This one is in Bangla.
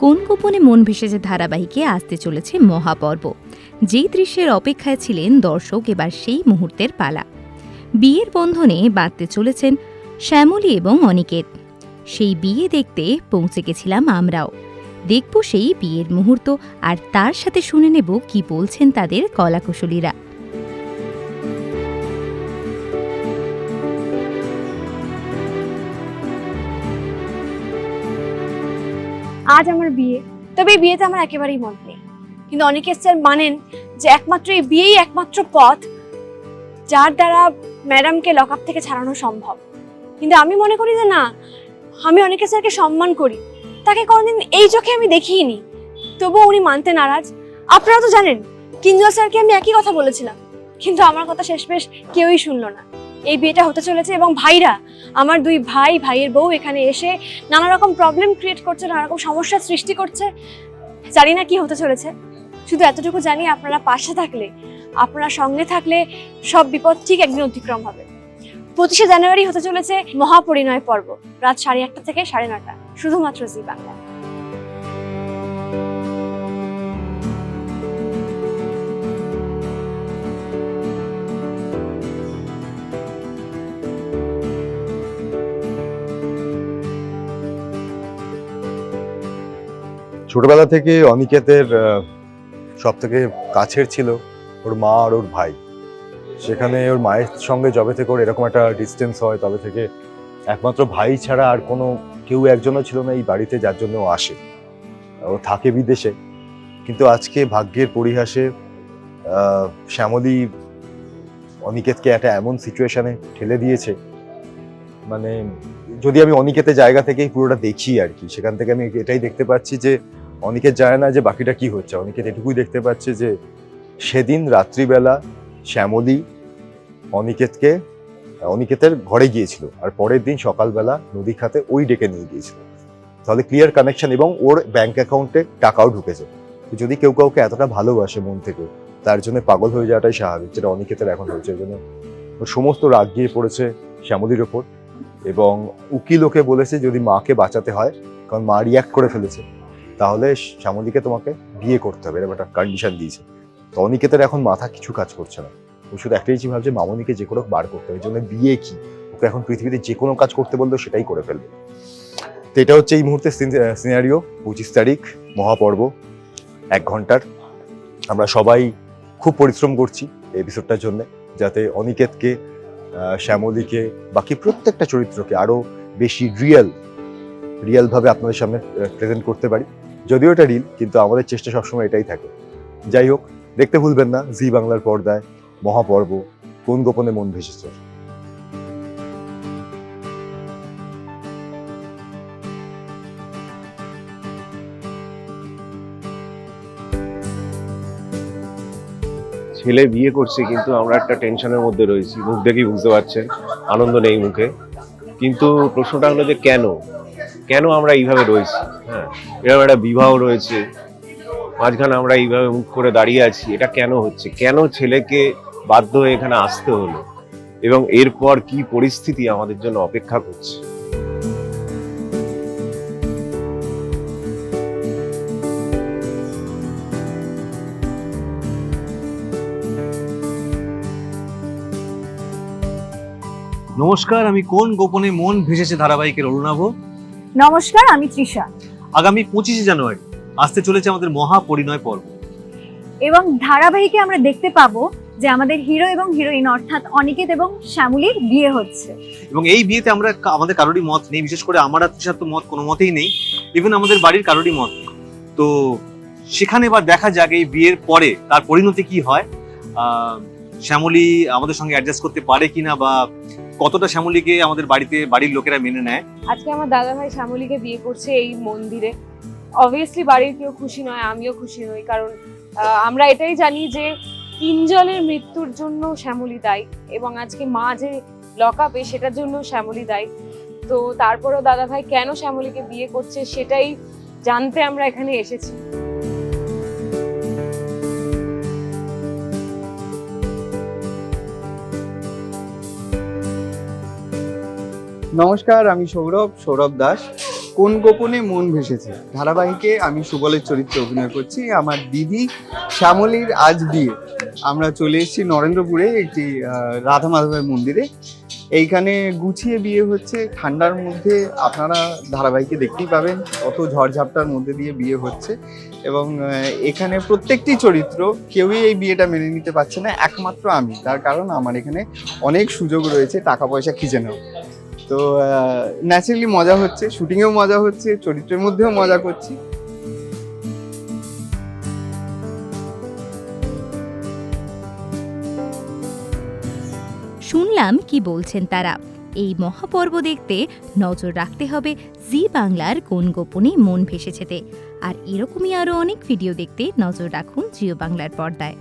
কোন গোপনে মন ভেসেছে ধারাবাহিকে আসতে চলেছে মহাপর্ব? যেই দৃশ্যের অপেক্ষায় ছিলেন দর্শক এবার সেই মুহূর্তের পালা। বিয়ের বন্ধনে বাঁধতে চলেছেন শ্যামলী এবং অনিকেত। সেই বিয়ে দেখতে পৌঁছে গেছিলাম আমরাও। দেখব সেই বিয়ের মুহূর্ত আর তার সাথে শুনে নেব কি বলছেন তাদের কলাকুশলীরা। আজ আমার বিয়ে। তবে এই বিয়েতে আমার একেবারেই মন নেই। কিন্তু অনেকে স্যার মানেন যে একমাত্র এই বিয়েই একমাত্র পথ যার দ্বারা ম্যাডামকে লক আপ থেকে ছাড়ানো সম্ভব। কিন্তু আমি মনে করি যে না, আমি অনেকে স্যারকে সম্মান করি। তাকে কোনোদিন এই চোখে আমি দেখিনি। তবুও উনি মানতে নারাজ। আপনারা তো জানেন, কিঞ্জল স্যারকে আমি একই কথা বলেছিলাম। কিন্তু আমার কথা শেষ শেষমেশ কেউই শুনলো না। এই বিয়েটা হতে চলেছে এবং ভাইরা, আমার দুই ভাই, ভাইয়ের বউ এখানে এসে নানা রকম প্রবলেম ক্রিয়েট করছে নানা রকম সমস্যার সৃষ্টি করছে। জানি না কি হতে চলেছে। শুধু এতটুকু জানি, আপনারা পাশে থাকলে, আপনারা সঙ্গে থাকলে সব বিপদ ঠিক একদিন অতিক্রম হবে। পঁচিশে জানুয়ারি হতে চলেছে মহাপরিণয় পর্ব, রাত সাড়ে আটটা থেকে সাড়ে নটা শুধুমাত্র জি বাংলা। ছোটবেলা থেকে অনিকেতের সব থেকে কাছের ছিল ওর মা আর ওর ভাই। সেখানে ওর মায়ের সঙ্গে যবে থেকে ওর এরকম একটা ডিস্টেন্স হয়, তবে থেকে একমাত্র ভাই ছাড়া আর কোনো, কেউ একজনও ছিল না এই বাড়িতে যার জন্য ও আসে। ও থাকে বিদেশে। কিন্তু আজকে ভাগ্যের পরিহাসে শ্যামলী অনিকেতকে একটা এমন সিচুয়েশানে ঠেলে দিয়েছে। মানে যদি আমি অনিকেতের জায়গা থেকেই পুরোটা দেখি আর কি, সেখান থেকে আমি এটাই দেখতে পাচ্ছি যে অনিকেত জানে না যে বাকিটা কি হচ্ছে। অনিকেত এটুকুই দেখতে পাচ্ছে যে সেদিন রাত্রিবেলা শ্যামলী অনিকেতকে, অনিকেতের ঘরে গিয়েছিল আর পরের দিন সকালবেলা নদী খাতে ওই ডেকে নিয়ে গিয়েছিল। তাহলে ক্লিয়ার কানেকশন এবং ওর ব্যাংক অ্যাকাউন্টে টাকাও ঢুকেছে। যদি কেউ কাউকে এতটা ভালোবাসে মন থেকে, তার জন্য পাগল হয়ে যাওয়াটাই স্বাভাবিক যেটা অনিকেতের এখন হয়েছে। জন্য ওর সমস্ত রাগ গিয়ে পড়েছে শ্যামলীর ওপর এবং উকিল ওকে বলেছে যদি মাকে বাঁচাতে হয়, কারণ মা রিয়াক্ট করে ফেলেছে। তাহলে শ্যামলীকে তোমাকে বিয়ে করতে হবে, এরকম একটা কন্ডিশন দিয়েছে। তো অনিকেতের এখন মাথা কিছু কাজ করছে না। ও শুধু একটাই চিন্তা ভাবছে, মামনিকে যে কোনো বার করতে হবে। জন্য বিয়ে কি? ওকে এখন পৃথিবীতে যে কোনো কাজ করতে বললেও সেটাই করে ফেলবে। তো এটা হচ্ছে এই মুহূর্তে সিনারিও পঁচিশ তারিখ, মহাপর্ব, এক ঘণ্টার। আমরা সবাই খুব পরিশ্রম করছি এই এপিসোডটার জন্য, যাতে অনিকেতকে শ্যামলীকে, বাকি প্রত্যেকটা চরিত্রকে আরও বেশি রিয়েল রিয়েল ভাবে আপনাদের সামনে প্রেজেন্ট করতে পারি। যদিও এটা রিল কিন্তু আমাদের চেষ্টা সবসময় এটাই থাকে। যাই হোক, দেখতে ভুলবেন না, জি বাংলার পর্দায়, মহাপর্ব, কোন গোপনে মন ভেসেছে। ছেলে বিয়ে করছে, কিন্তু আমরা একটা টেনশনের মধ্যে রয়েছি। মুখ দেখেই বুঝতে পারছেন, আনন্দ নেই মুখে। কিন্তু প্রশ্নটা হলো যে কেন? কেন আমরা এইভাবে রয়েছি? হ্যাঁ এরকম একটা বিবাহ রয়েছে। মাঝখানে আমরা এইভাবে মুখ করে দাঁড়িয়ে আছি। এটা কেন হচ্ছে? কেন ছেলেকে বাধ্য হয়ে এখানে আসতে হলো? এবং এরপর কি পরিস্থিতি আমাদের জন্য অপেক্ষা করছে? নমস্কার, আমি কোন গোপনে মন ভেসেছে ধারাবাহিকের অরুণাভ? নমস্কার আমি তৃষা। আগামী পঁচিশে জানুয়ারি আসতে চলেছে আমাদের মহা পরিণয় পর্ব। এবং ধারাবাহিকে আমরা দেখতে পাবো যে আমাদের হিরো এবং হিরোইন অর্থাৎ অনিকেত এবং শ্যামলীর বিয়ে হচ্ছে। এবং এই বিয়েতে আমরা আমাদের কারোরই মত নেই বিশেষ করে আমার আর তৃষার তো মত কোনো মতেই নেই। ইভেন আমাদের বাড়ির কারোরই মত নেই। তো সেখানে এবার দেখা যাক এই বিয়ের পরে তার পরিণতি কি হয়। আহ, শ্যামলী আমাদের সঙ্গে অ্যাডজাস্ট করতে পারে কিনা বা কতটা শ্যামলীকে আমাদের বাড়িতে, বাড়ির লোকেরা মেনে নেয়? আজকে আমার দাদা ভাই শ্যামলীকে বিয়ে করছে এই মন্দিরে। অবভিয়াসলি বাড়ির কেউ খুশি নয়, আমিও খুশি নই, কারণ আমরা এটাই জানি যে কিঞ্জলের মৃত্যুর জন্য শ্যামলী দায়ী এবং আজকে মা যে লক আপে সেটার জন্য শ্যামলী দায়ী। তো তারপরেও দাদা ভাই কেন শ্যামলীকে বিয়ে করছে সেটাই জানতে আমরা এখানে এসেছি। নমস্কার, আমি সৌরভ সৌরভ দাস। কোন গোপনে মন ভেসেছে? ধারাবাহিকে আমি সুবলের চরিত্রে অভিনয় করছি, আমার দিদি শ্যামলীর আজ বিয়ে। আমরা চলে এসেছি নরেন্দ্রপুরে একটি রাধা মাধবের মন্দিরে। এইখানে গুছিয়ে বিয়ে হচ্ছে, ঠান্ডার মধ্যে আপনারা ধারাবাহিকে দেখতেই পাবেন কত ঝড়ঝাপটার মধ্যে দিয়ে বিয়ে হচ্ছে। এবং এখানে প্রত্যেকটি চরিত্র কেউই এই বিয়েটা মেনে নিতে পারছে না, একমাত্র আমি। তার কারণ আমার এখানে অনেক সুযোগ রয়েছে, টাকা পয়সা খিচে নেওয়া তো ন্যাচারালি মজা হচ্ছে শুটিংয়েও মজা হচ্ছে, চরিত্রের মধ্যেও মজা করছি। শুনলাম কি বলছেন তারা। এই মহাপর্ব দেখতে নজর রাখতে হবে জি বাংলার কোন গোপনে মন ভেসেছেতে। আর এরকমই আরও অনেক ভিডিও দেখতে নজর রাখুন জিও বাংলার পর্দায়।